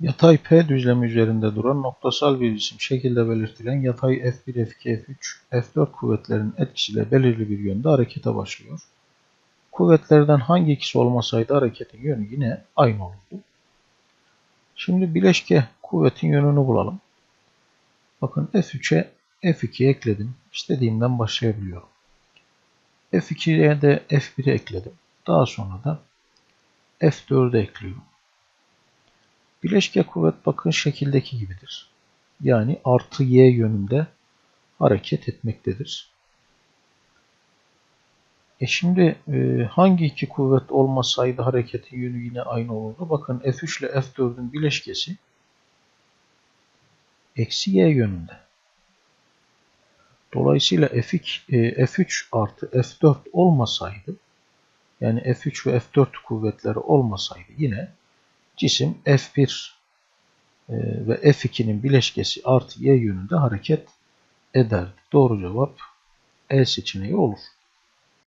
Yatay P düzlemi üzerinde duran noktasal bir cisim şekilde belirtilen yatay F1, F2, F3, F4 kuvvetlerin etkisiyle belirli bir yönde harekete başlıyor. Kuvvetlerden hangi ikisi olmasaydı hareketin yönü yine aynı olurdu. Şimdi bileşke kuvvetin yönünü bulalım. Bakın F3'e F2'yi ekledim. İstediğimden başlayabiliyorum. F2'ye de F1'i ekledim. Daha sonra da F4'ü ekliyorum. Bileşke kuvvet bakın şekildeki gibidir. Yani artı y yönünde hareket etmektedir. E şimdi e, hangi iki kuvvet olmasaydı hareketin yönü yine aynı olurdu? Bakın F3 ile F4'ün bileşkesi eksi y yönünde. Dolayısıyla F2, e, F3 artı F4 olmasaydı yani F3 ve F4 kuvvetleri olmasaydı yine cisim F1 e, ve F2'nin bileşkesi artı y yönünde hareket ederdi. Doğru cevap E seçeneği olur.